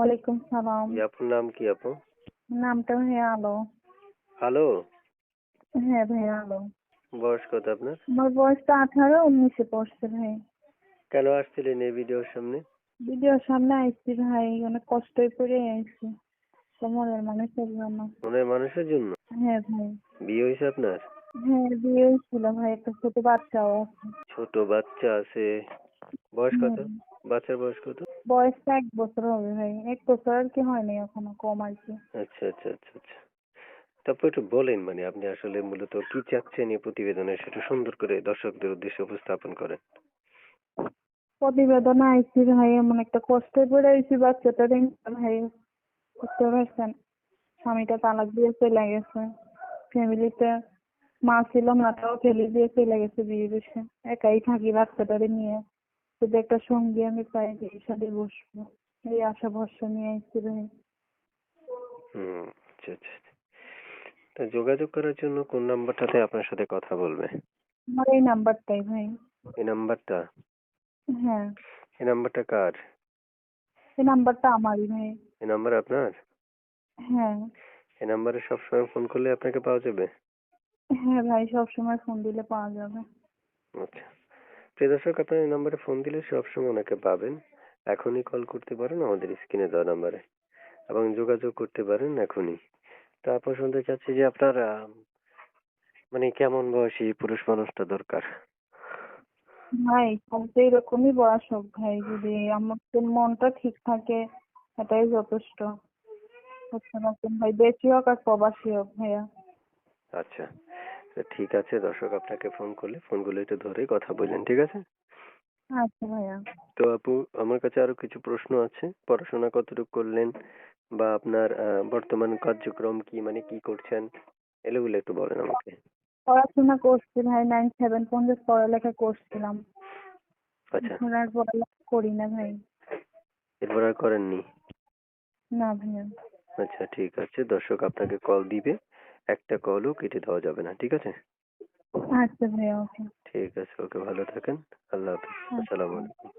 ওয়ালাইকুম সালাম। জি আপুর নাম কি আপু? নামটা ভাইয়া আলো। হ্যালো হ্যাঁ ভাইয়া আলো। বয়স কত আপনার? আমার বয়সটা আঠারো উনিশে পড়ছে ভাই। কেন আসছিলেন এই ভিডিওর সামনে? ভিডিওর সামনে আইসি ভাই অনেক কষ্টই আইসি তো মনের মানুষের জন্য। মনের মানুষের জন্য? হ্যাঁ ভাই। বিয়ে হয়েছে আপনার? হ্যাঁ বিয়ে হয়েছিল ভাই একটা ছোট বাচ্চাও আছে। ছোট বাচ্চা আছে। বয়স কত? বাচ্চার বয়স কত? বয়সটা এক বছর হবে ভাই এক বছর আর কি হয়নি এখনও কম আর কি। আচ্ছা আচ্ছা আচ্ছা আচ্ছা। তারপর একটু বলেন মানে আপনি আসলে মূলত কি চাচ্ছেন এই প্রতিবেদনে সেটা সুন্দর করে দর্শকদের উদ্দেশ্যে উপস্থাপন করেন? প্রতিবেদনে আইসি ভাই এমন একটা কষ্টে পড়ে আইসি বাচ্চাটা ভাই বুঝতে পারছেন। স্বামীটা তালাক দিয়ে চলে গেছে। ফ্যামিলিতে মা ছিল মাটাও ফেলে দিয়ে চলে গেছে বিয়ে বসে একাই থাকি বাচ্চাটারে নিয়ে। শুধু একটা সঙ্গী আমি পাই যে এর সাথে বসবো এই আশা ভরসা নিয়ে ভাই হুম আচ্ছা আচ্ছা আচ্ছা। তা যোগাযোগ করার জন্য কোন নাম্বারটাতে আপনার সাথে কথা বলবে? আমার এই নাম্বারটাই ভাই। এই নাম্বারটা? হ্যাঁ। এই নাম্বারটা কার? এই নাম্বারটা আমারই ভাই। এই নাম্বার আপনার? হ্যাঁ। এই নাম্বারে সবসময় ফোন করলে আপনাকে পাওয়া যাবে? হ্যাঁ ভাই সবসময় ফোন দিলে পাওয়া যাবে। আচ্ছা। প্রিয় দর্শক আপনার এই নাম্বারে ফোন দিলে সবসময় ওনাকে পাবেন। এখনই কল করতে পারেন আমাদের স্ক্রিনে দেওয়া নাম্বারে এবং যোগাযোগ করতে পারেন এখনই। তারপর শুনতে চাচ্ছি যে আপনার আহ, মানে কেমন বয়সী পুরুষ মানুষটা দরকার? ভাই সব তো এরকমই বয়স হোক ভাই যদি আমার তো মনটা ঠিক থাকে এটাই যথেষ্ট। বুঝতে পারছেন ভাই দেশি হোক আর প্রবাসী হোক ভাইয়া। আচ্ছা। তো ঠিক আছে। দর্শক আপনাকে ফোন করলে ফোনগুলো একটু ধরে কথা বললেন ঠিক আছে? আচ্ছা ভাইয়া। তো আপু আমার কাছে আরও কিছু প্রশ্ন আছে। পড়াশোনা কতটুকু করলেন? বা আপনার আহ, বর্তমান কার্যক্রম কি? মানে কি করছেন? এগুলো একটু বলেন আমাকে। পড়াশোনা করছি ভাই নাইন সেভেন পর্যন্ত পড়ালেখা করছিলাম। আচ্ছা। এখন আর পড়ালেখা করি না ভাই। এরপর আর করেননি? না ভাইয়া। আচ্ছা ঠিক আছে। দর্শক আপনাকে কল দিবে। একটা কলও কেটে দেওয়া যাবে না ঠিক আছে? আচ্ছা ভাইয়া ওকে ঠিক আছে ওকে ভালো থাকেন আল্লাহ হাফিজ আসসালামু আলাইকুম।